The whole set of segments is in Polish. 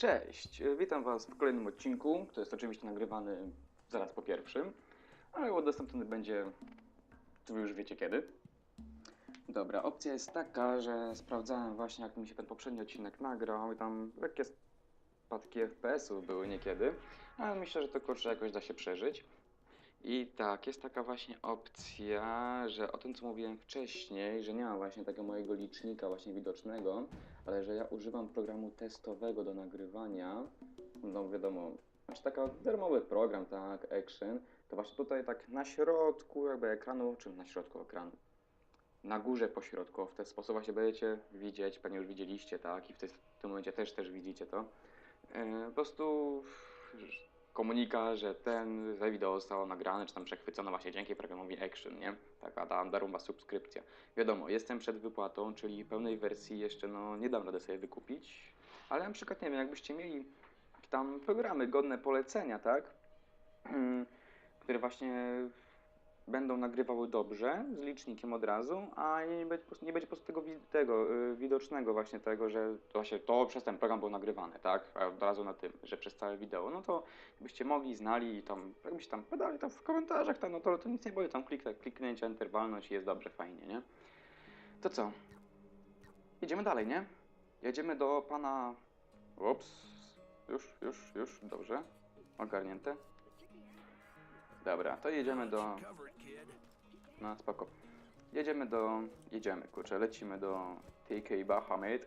Cześć, e, witam Was w kolejnym odcinku, który jest oczywiście nagrywany zaraz po pierwszym, ale udostępniony będzie, Wy już wiecie kiedy. Dobra, opcja jest taka, że sprawdzałem właśnie jak mi się ten poprzedni odcinek nagrał i tam lekkie spadki FPS-ów były niekiedy, ale myślę, że to kurczę jakoś da się przeżyć. I tak, jest taka właśnie opcja, że o tym co mówiłem wcześniej, że nie ma właśnie takiego mojego licznika właśnie widocznego, ale że ja używam programu testowego do nagrywania, no wiadomo, znaczy taka darmowy program, tak, Action, to właśnie tutaj tak na środku jakby ekranu, czy na środku ekranu, na górze po środku, w ten sposób właśnie będziecie widzieć, pewnie już widzieliście, tak, i w, w tym momencie też też widzicie to, e, po prostu komunika, że ten że wideo zostało nagrane, czy tam przechwycone właśnie dzięki programowi Action, nie? Taka tam darmowa subskrypcja. Wiadomo, jestem przed wypłatą, czyli pełnej wersji jeszcze no nie dam rady sobie wykupić, ale na przykład, nie wiem, jakbyście mieli tam programy godne polecenia, tak? Które właśnie będą nagrywały dobrze, z licznikiem od razu, a nie będzie, nie będzie po prostu tego, tego y, widocznego właśnie tego, że właśnie to przez ten program było nagrywane, tak? A od razu na tym, że przez całe wideo, no to byście mogli, znali i tam, jakbyście tam podali tam w komentarzach, tam, no to, to nic nie boi, tam klik, kliknięcia, interwalność i jest dobrze, fajnie, nie? To co? Jedziemy dalej, nie? Jedziemy do pana... Ups, już, już, już, dobrze, ogarnięte. Dobra, to jedziemy do... No, spoko. Jedziemy do... Jedziemy, kurczę, lecimy do TK Bahamid.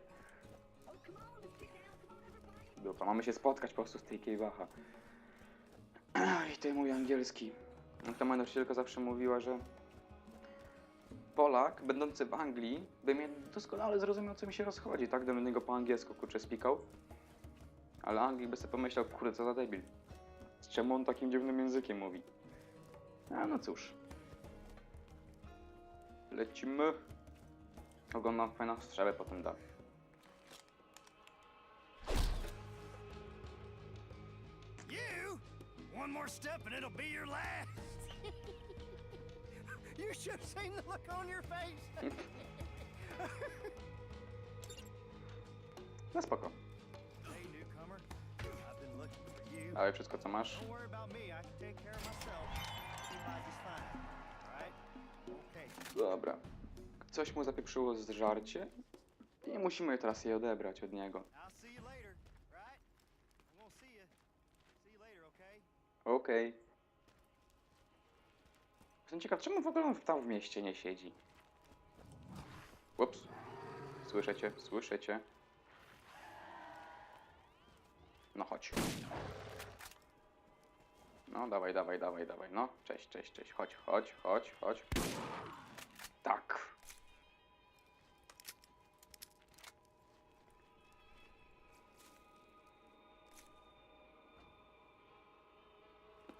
Dupa, mamy się spotkać po prostu z TK Baha. I to mój angielski. No To moja nauczycielka zawsze mówiła, że Polak, będący w Anglii, by mnie doskonale zrozumiał, co mi się rozchodzi, tak? Gdybym niego po angielsku, kurczę, spikał. Ale Anglik by sobie pomyślał, kurde, co za debil. Czemu on takim dziwnym językiem mówi? A no cóż. Lecimy. Oglądam fajną strzałę potem da. You? One more step and it'll be your last. you should have seen the look on your face. No spoko. Ale wszystko co masz. Dobra. Coś mu zapieprzyło z żarcie. I musimy teraz je odebrać od niego. Later, okay? Okej. Jestem ciekaw, czemu w ogóle on tam w mieście nie siedzi? Ups. Słyszycie, słyszycie. No chodź. No dawaj, dawaj, dawaj, dawaj. No, cześć, cześć, cześć. Chodź, chodź, chodź, chodź. Tak.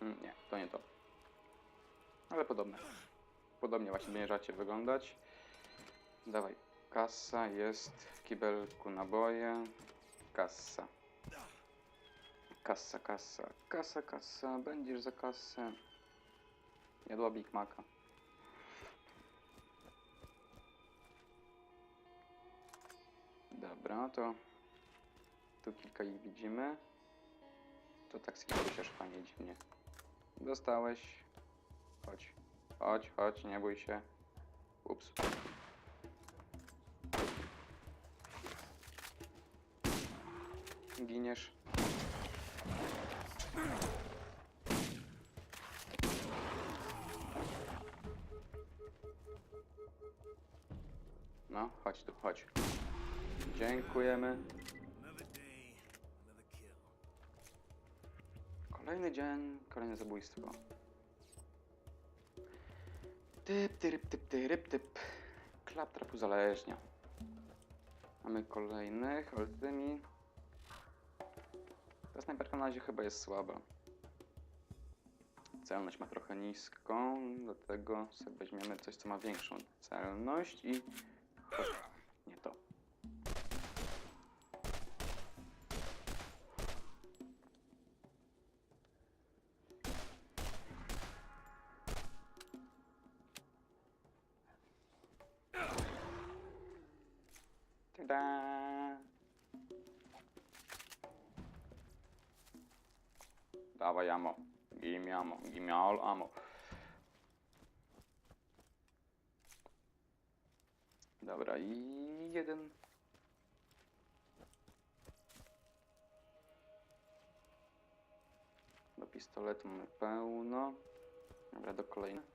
Mm, Nie, to nie to. Ale podobne. Podobnie właśnie będziecie wyglądać. Dawaj. Kasa jest w kibelku naboje. Kasa. Kasa, kasa, kasa, kasa. Będziesz za kasę. Jadła Big Maca. Dobra, to tu kilka ich widzimy. To tak skipujesz fajnie dziwnie. Dostałeś. Chodź. Chodź, chodź, nie bój się. Ups. Giniesz. No, chodź tu, chodź. Dziękujemy. Kolejny dzień, kolejne zabójstwo. Typ, typ, typ, typ, typ. Klaptrap uzależnia. Mamy kolejnych, olbrzymi. Ta snajperka na razie chyba jest słaba. Celność ma trochę niską, dlatego sobie weźmiemy coś, co ma większą celność i... Hop, pistoletu mamy pełno. Dobra, do kolejnego.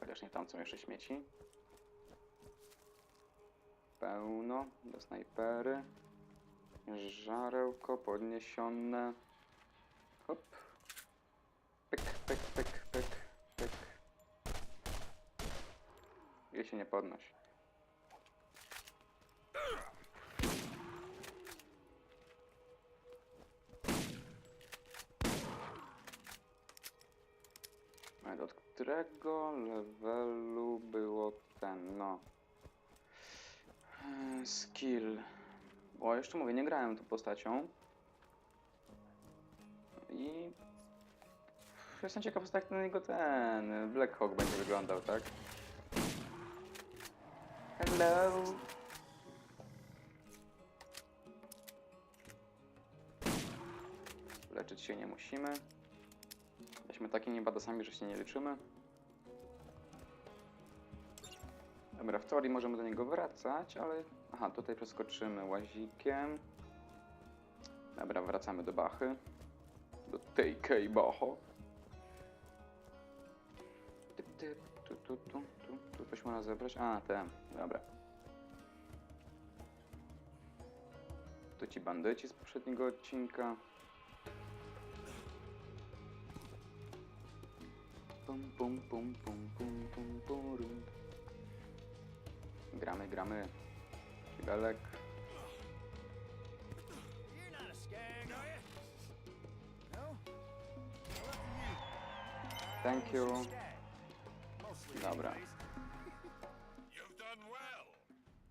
Chociaż nie tam są jeszcze śmieci. Pełno. Do snajpery. Żarełko podniesione. Hop. Pyk, pyk, pyk, pyk, pyk. I się nie podnosi. Ale Od którego levelu było ten, no. Eee, Skill. O, jeszcze mówię, nie grałem tą postacią. I... Jestem ciekaw, jak na niego ten Black Hawk będzie wyglądał, tak? Hello! Leczyć się nie musimy. Jesteśmy takimi badasami, że się nie leczymy. Dobra, w teorii możemy do niego wracać, ale... Aha, tutaj przeskoczymy łazikiem. Dobra, wracamy do Bachy. Do Kej Bacho. Typ, tu, tu, tu, tu, tu coś można zebrać. A, ten, dobra. To ci bandyci z poprzedniego odcinka. Pum, pum, pum, pum, pum, pum, purum. Gramy, gramy. Kibelek. Thank you. Dobra. You've done well.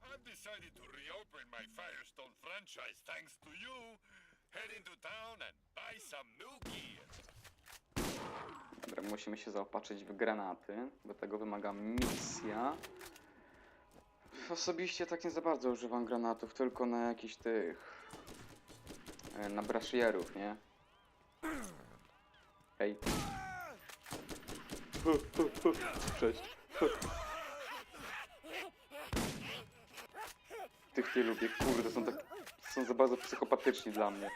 I've decided to reopen my Firestone franchise thanks to you. Head into town and buy some new gear. Dobra, musimy się zaopatrzyć w granaty, bo tego wymaga misja. Osobiście tak nie za bardzo używam granatów, tylko na jakichś tych... e, na braszierów, nie? Hej. Cześć. Tych nie lubię, kurde, są tak... są za bardzo psychopatyczni dla mnie.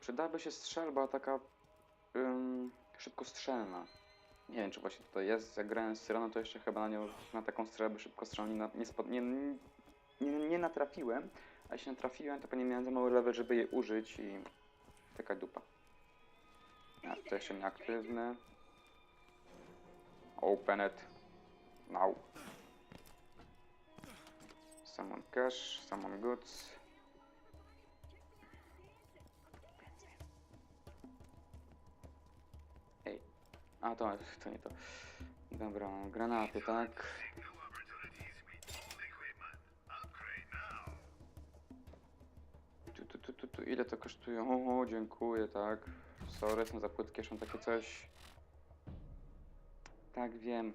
Przydałaby się strzelba taka ym, szybkostrzelna. Nie wiem, czy właśnie tutaj jest. Jak grałem z Syroną, to jeszcze chyba na nią, na taką strzelbę szybkostrzelną nie, nie, nie, nie, nie natrafiłem. A jeśli natrafiłem, to pewnie miałem za mały level, żeby je użyć i taka dupa. A, to jeszcze nieaktywne. Open it. Now. Summon cash, summon goods. A to, to nie to. Dobra, granaty, tak? Tu, tu, tu, tu, tu. Ile to kosztuje? O, dziękuję, tak. Sorry, są za płytkie, są takie coś. Tak, wiem.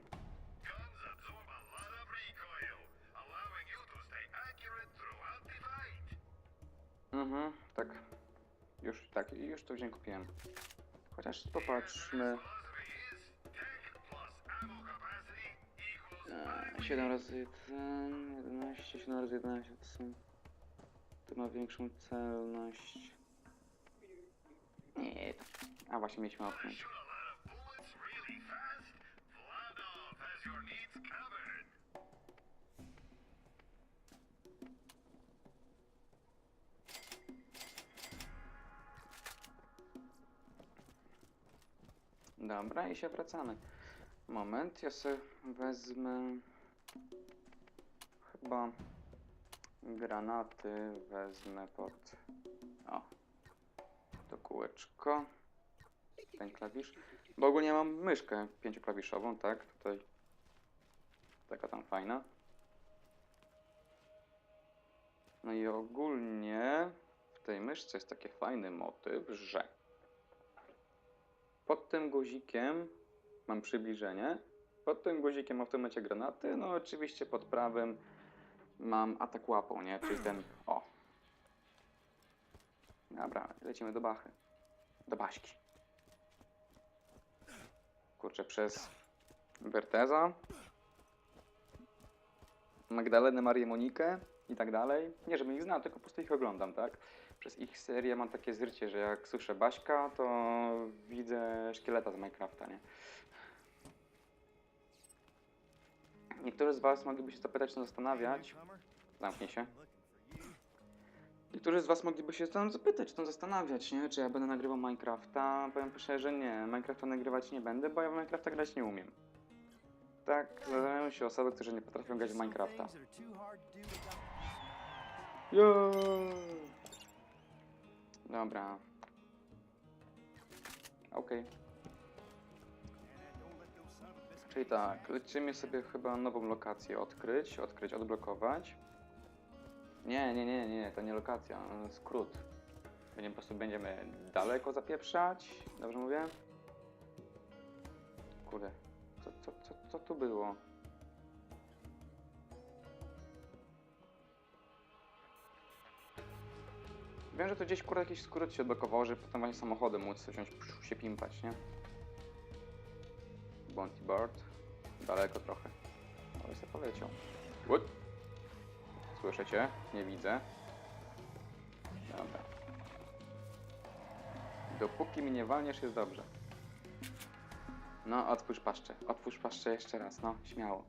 Mhm, tak. Już, tak, już to wziąłem, kupiłem. Chociaż popatrzmy. Eee, 7 razy 1, 11, 7 razy 11 to są... To ma większą celność. Nie. A właśnie mieliśmy covered. Dobra, i się wracamy. Moment, ja sobie wezmę... Chyba... Granaty wezmę pod... O. To kółeczko. Ten klawisz. Bo ogólnie mam myszkę pięcioklawiszową, tak? Tutaj... Taka tam fajna. No i ogólnie w tej myszce jest taki fajny motyw, że pod tym guzikiem mam przybliżenie. Pod tym guzikiem mam w tym granaty. No oczywiście pod prawym mam atak łapą, nie? Czyli ten, o. Dobra, lecimy do Bachy. Do Baśki. Kurczę, przez Berteza, Magdalenę, Marię, Monikę i tak dalej. Nie, żebym ich znał, tylko po prostu ich oglądam, tak? Przez ich serię mam takie zrycie, że jak słyszę Baśka, to widzę szkieleta z Minecrafta, nie? Niektórzy z Was mogliby się zapytać, no zastanawiać. Zamknij się. Niektórzy z Was mogliby się tam zapytać, tam zastanawiać, nie? Czy ja będę nagrywał Minecrafta? Powiem szczerze, że nie. Minecrafta nagrywać nie będę, bo ja w Minecrafta grać nie umiem. Tak, zdarzają się osoby, które nie potrafią grać w Minecrafta. Jo. Dobra. Okej. Czyli tak, lecimy sobie chyba nową lokację odkryć, odkryć, odblokować. Nie, nie, nie, nie, to nie lokacja, skrót. Będziemy po prostu będziemy daleko zapieprzać, dobrze mówię? Kurde, co, co, co, co tu było? Wiem, że to gdzieś kurde jakiś skrót się odblokował, żeby potem właśnie samochodem móc wziąć, się pimpać, nie? Bounty Bird. Daleko trochę. Ale sobie poleciał. What? Słyszę cię? Nie widzę. Dobra. Dopóki mi nie walniesz, jest dobrze. No, otwórz paszczę. Otwórz paszczę jeszcze raz, no, śmiało.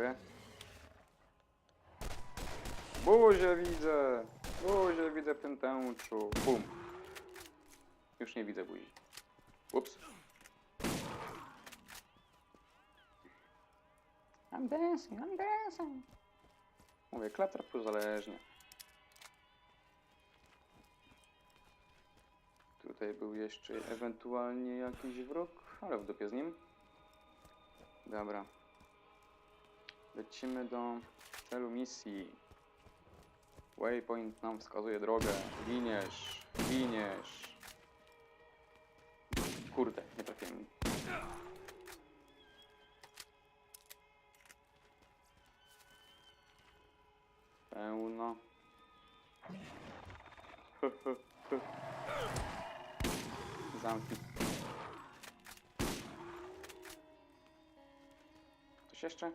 Dziękuję. Buzię widzę! Buzię widzę w tym tęczu. Bum. Już nie widzę buzi. Ups. I'm dancing, I'm dancing. Mówię, klatra uzależnia. Tutaj był jeszcze ewentualnie jakiś wróg, ale w dupie z nim. Dobra. Lecimy do celu misji. Waypoint nam wskazuje drogę. Giniesz, giniesz. Kurde, nie trafiłem. Pełno. Zamknij. Coś jeszcze?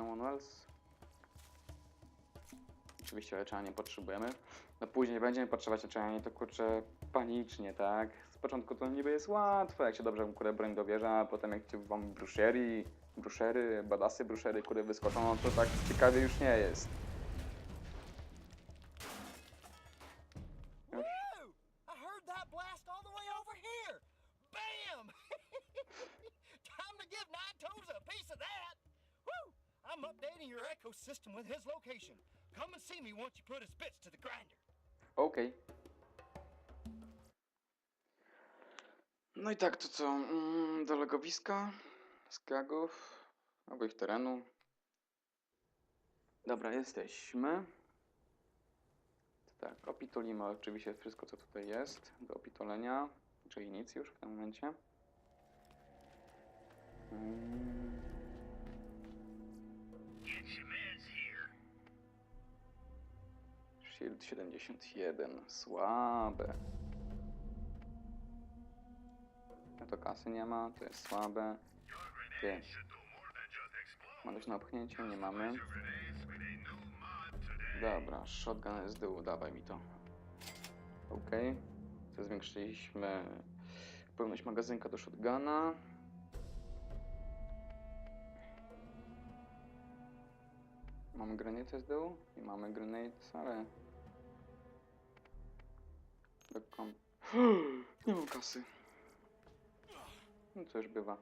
Someone else? Oczywiście leczenia nie potrzebujemy. No później będziemy potrzebować leczenia, to kurczę panicznie, tak? Z początku to niby jest łatwe, jak się dobrze kurę broń dobierze, a potem jak ci wam brushery, brushery, badasy brushery, które wyskoczą, no to tak ciekawie już nie jest. I'm updating your ecosystem with his location. Come and see me once you put his bits to the grinder. Okej. No i tak, to co? Mm, do legowiska, skagów, albo ich terenu. Dobra, jesteśmy. Tak, opitolimy oczywiście wszystko, co tutaj jest do opitolenia, czyli nic już w tym momencie. Mm. Shield 71, słabe. No to kasy nie ma, to jest słabe. Ty. Ma coś na opchnięcie? Nie mamy. Dobra, shotgun z dół, dawaj mi to. Okej. Okay. Zwiększyliśmy pełność magazynka do shotguna. Mamy granatę z dół? Nie mamy granate, ale... Do kom... Nie mam kasy. No już bywa.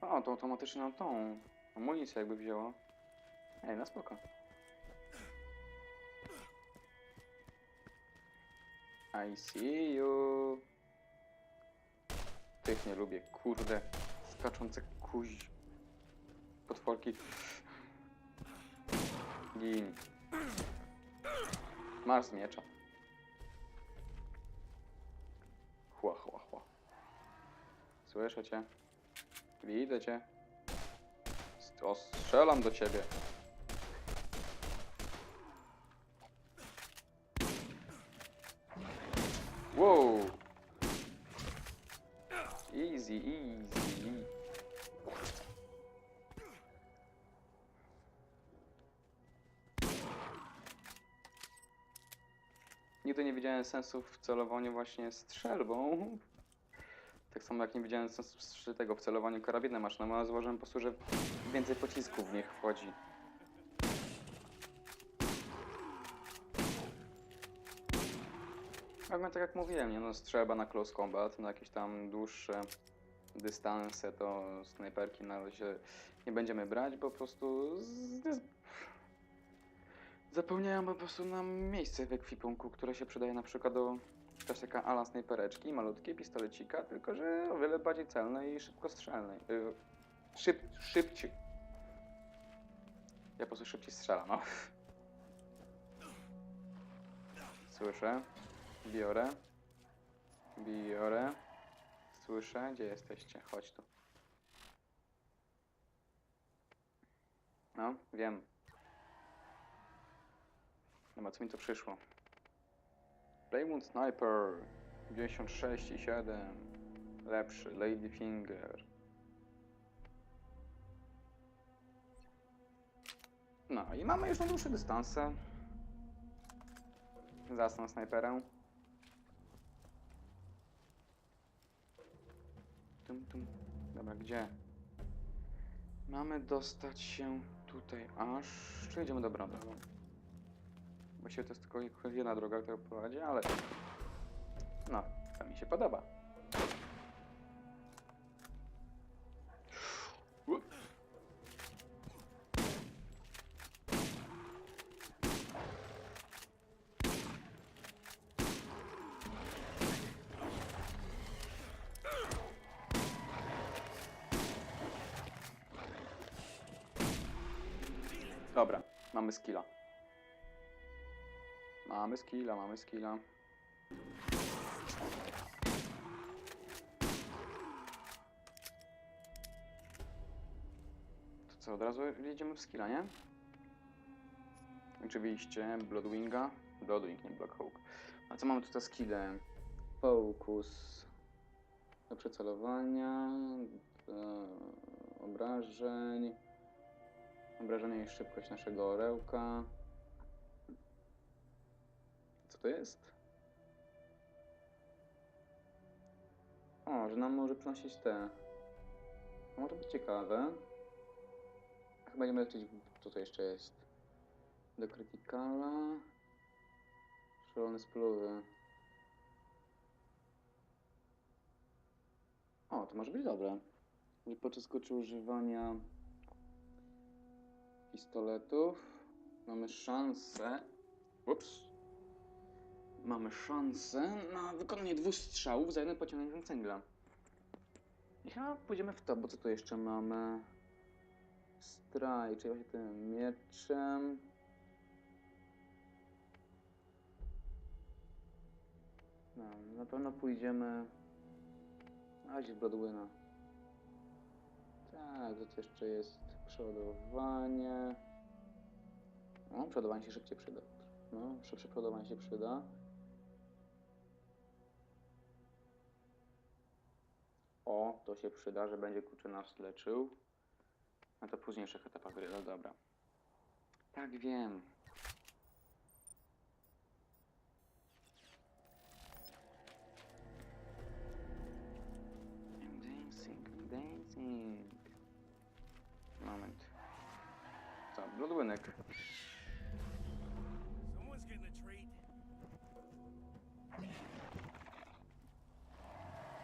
O, to automatycznie nam tą amunicję jakby wzięło. Ej, na spoko. I see you. Tych nie lubię, kurde. Skaczące kuź. Potworki. Gin. Masz z miecza. Chła, chła, chła. Słyszę cię. Widzę cię. Strzelam do ciebie. Sensu w celowaniu właśnie strzelbą. Tak samo jak nie widziałem sensu tego w celowaniu karabinem maszynowym, ale złożyłem po prostu, że więcej pocisków w nich wchodzi. Ale tak jak mówiłem, nie no, strzelba na close combat, na jakieś tam dłuższe dystanse, to snajperki na razie nie będziemy brać, bo po prostu z- zapełniają po prostu nam miejsce w ekwipunku, które się przydaje na przykład do taka ala snajpereczki, malutkie pistolecika, tylko że o wiele bardziej celne i szybkostrzelne. Yy, szyb, szybciej. Ja po prostu szybciej strzelam, no. Słyszę. Biorę. Biorę. Słyszę. Gdzie jesteście? Chodź tu. No, wiem. Dobra, co mi tu przyszło? Raymond Sniper 96 i 7 Lepszy, Ladyfinger No i mamy już na dłuższe dystanse Zasną snajperę tum, tum. Dobra, gdzie? Mamy dostać się tutaj aż... Czy idziemy dobrą drogą? Właściwie to jest tylko jedna droga, która prowadzi, ale... No, to mi się podoba. Dobra, mamy skilla. Mamy skilla, mamy skilla. To co, od razu jedziemy w skilla, nie? Oczywiście Bloodwinga. Bloodwing, nie Blackhawk. A co mamy tu za skille? Focus. Do przecelowania. Do obrażeń. Obrażenie i szybkość naszego orełka. To jest? O, że nam może przynosić te. Może być ciekawe. Chyba będziemy lecieć. Co to jeszcze jest? Do krytykala. Szalone spluwy. O, to może być dobre. Że podczas używania pistoletów mamy szansę. Ups. Mamy szansę na wykonanie dwóch strzałów za jednym pociągnięciem cęgla. I chyba pójdziemy w to, bo co tu jeszcze mamy? Straj, czyli właśnie tym mieczem. No, na pewno pójdziemy. A gdzie Broadwina? Tak, to jeszcze jest? Przeładowanie. O, przeładowanie się szybciej przyda. No, szybsze przeładowanie się przyda. O, to się przyda, że będzie kurczę nas leczył. A to w późniejszych etapach gry, no dobra. Tak wiem. I'm dancing, I'm dancing. Moment. Co, Bloodwynek. Someone's getting a treat.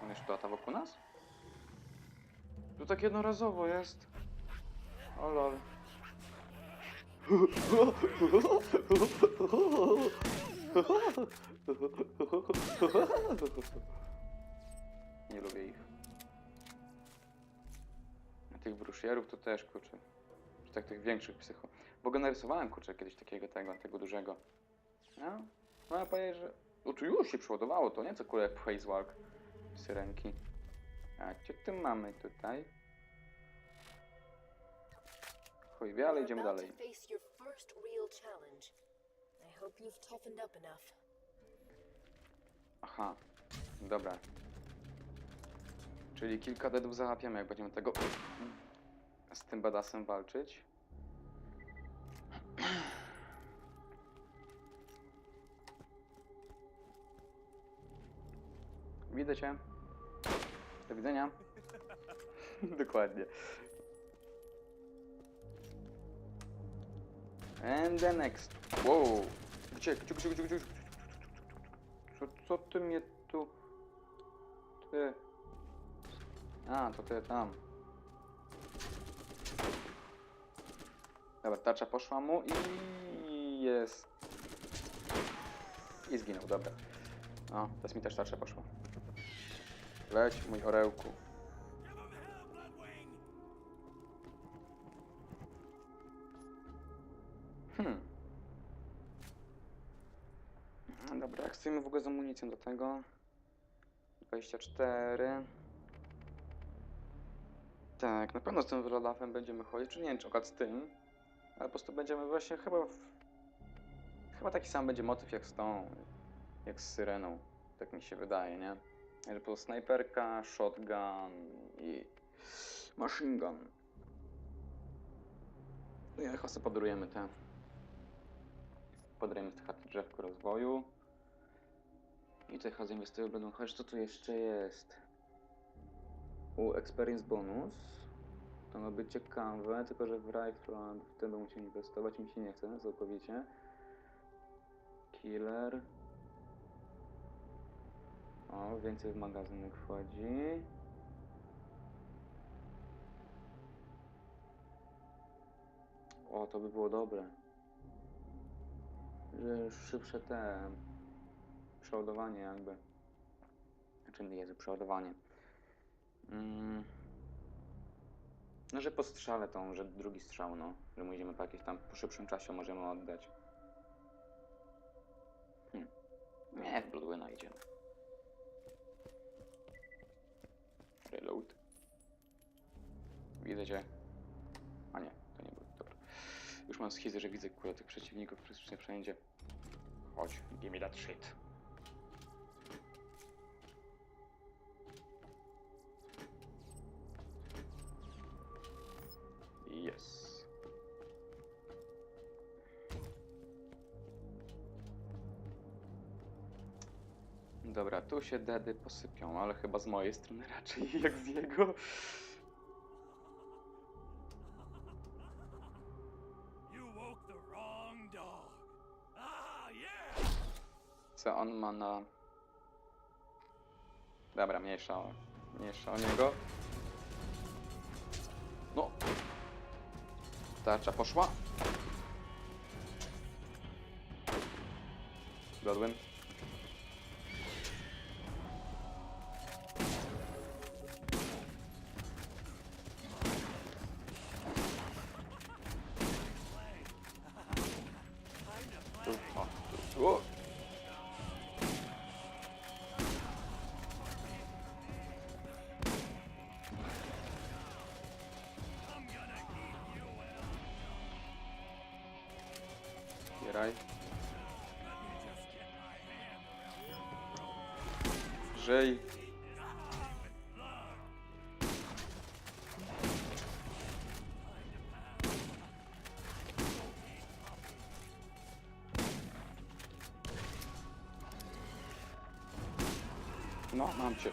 On jeszcze lata wokół nas? Tu tak jednorazowo jest. O lol. Nie lubię ich. Tych bruszierów to też kurczę. tak tych większych psycho. Bo go narysowałem, kurczę, kiedyś takiego tego, tego dużego. No, no powiedzieć, że... No tu już się przeładowało, to nie co kule jak w Hazewalk. Syrenki. A co tu mamy tutaj? Chuj wie, ale idziemy dalej. Aha, dobra. Czyli kilka deadów załapiemy, jak będziemy tego z tym badasem walczyć. Widzę cię. Do widzenia. Dokładnie. And the next. Wow. Gdzie, gdzie, gdzie, gdzie? Co, co ty mnie tu... Ty... A, to ty tam. Dobra, tarcza poszła mu i jest... I zginął, dobra. O, teraz mi też tarcza poszła. Leć, mój orełku. Hmm. No Dobra, jak stoimy w ogóle z amunicją do tego? 24. Tak, na pewno z tym Wrodafem będziemy chodzić, czy nie wiem, czy akurat z tym, ale po prostu będziemy właśnie chyba... W... Chyba taki sam będzie motyw jak z tą, jak z Syreną, tak mi się wydaje, nie? Że prostu snajperka, shotgun i machine gun. No i chyba sobie podarujemy te... Podarujemy te chaty drzewko rozwoju. I tutaj chyba zainwestuję będą chodzić. Co tu jeszcze jest? U Experience Bonus. To ma być ciekawe, tylko że w Rifle wtedy muszę inwestować, mi się nie chce całkowicie. Killer. O, więcej w magazynek wchodzi. O, to by było dobre. Że szybsze te przeładowanie jakby. Znaczy nie jest przeładowanie. Mm. No, że po strzale tą, że drugi strzał, no. Że możemy po jakimś tam po szybszym czasie możemy oddać. Hmm. Nie, w. Reload. Widzę cię. A nie, to nie był. Dobra. Już mam schizy, że widzę kurde tych przeciwników praktycznie wszędzie. Chodź, give me that shit. Się dedy posypią, ale chyba z mojej strony raczej jak z jego. Ah! Co on ma na... Dobra, mniejsza o, mniejsza o niego. No. Tarcza poszła. Godwin. Throat. Żyj. Blood. No, mam cię.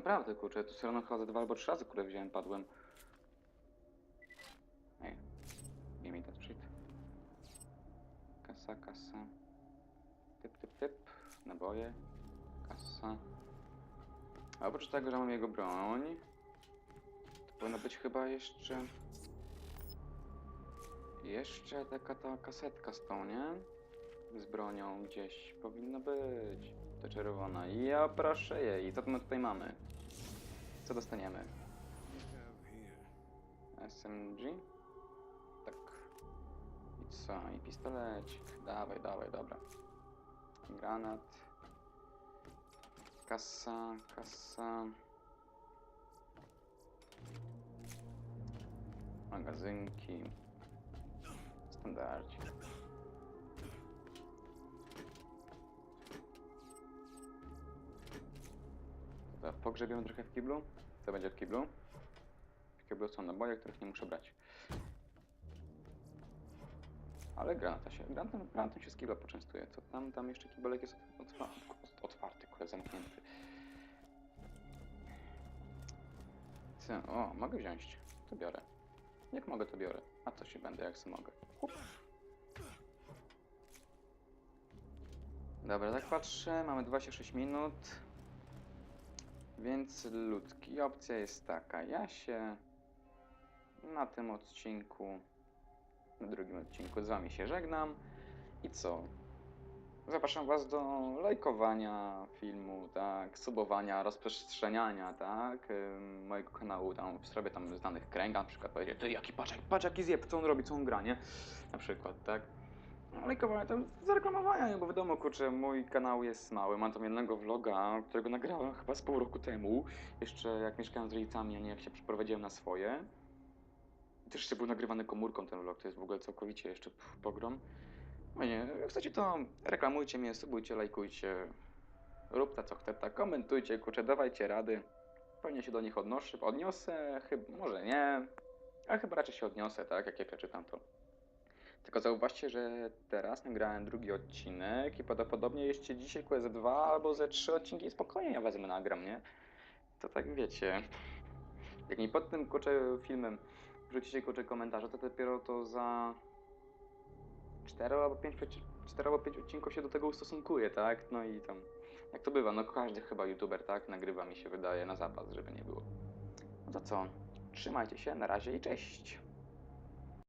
Naprawdę, kurczę, tu sobie chyba ze dwa albo trzy razy, które wziąłem, padłem. Ej, give me that shit. Kasa, kasa. Typ, typ, typ. Naboje. Kasa. A oprócz tego, że mam jego broń, to powinno być chyba jeszcze... Jeszcze taka ta kasetka z tą, nie? Z bronią gdzieś powinno być. To czerwona. Ja proszę jej. I co my tutaj mamy? Co dostaniemy? SMG? Tak. I co? I pistolecik. Dawaj, dawaj, dobra. Granat. Kasa, kasa. Magazynki. Standardzik. Dobra, pogrzebiemy trochę w kiblu. Co będzie w kiblu? W kiblu są naboje, których nie muszę brać. Ale granata się, granatem, granatem się z kibla poczęstuje. Co tam, tam jeszcze kibelek jest otwa otwarty, kurde, zamknięty. Co? O, mogę wziąć. To biorę. Jak mogę, to biorę. A co się będę, jak sobie mogę. Dobra, tak patrzę, mamy 26 minut. Więc ludki, opcja jest taka. Ja się na tym odcinku, na drugim odcinku z wami się żegnam. I co? Zapraszam was do lajkowania filmu, tak, subowania, rozprzestrzeniania, tak, mojego kanału, tam zrobię tam znanych kręga, na przykład powiedzieć, ty jaki patrz, patrz jaki zjeb, co on robi, co on gra, nie? Na przykład, tak. No, Lajkowania, tam zareklamowania, bo wiadomo, kurczę, mój kanał jest mały, mam tam jednego vloga, którego nagrałem chyba z pół roku temu, jeszcze jak mieszkałem z rodzicami, a nie jak się przeprowadziłem na swoje. Też jeszcze był nagrywany komórką ten vlog, to jest w ogóle całkowicie jeszcze pogrom. No nie, jak chcecie to reklamujcie mnie, subujcie, lajkujcie, róbcie co chcecie, komentujcie, kurczę, dawajcie rady. Pewnie się do nich odnoszę, odniosę, chyba, może nie, ale chyba raczej się odniosę, tak, jak ja przeczytam to. Tylko zauważcie, że teraz nagrałem drugi odcinek i prawdopodobnie jeszcze dzisiaj ze dwa albo ze trzy odcinki spokojnie ja wezmę nagram, nie? To tak wiecie. Jak mi pod tym kurczę filmem wrzucicie kurczę komentarze, to dopiero to za 4 albo 5, 4 albo 5 odcinków się do tego ustosunkuje, tak? No i tam, jak to bywa, no każdy chyba youtuber, tak? Nagrywa mi się wydaje na zapas, żeby nie było. No to co? Trzymajcie się, na razie i cześć!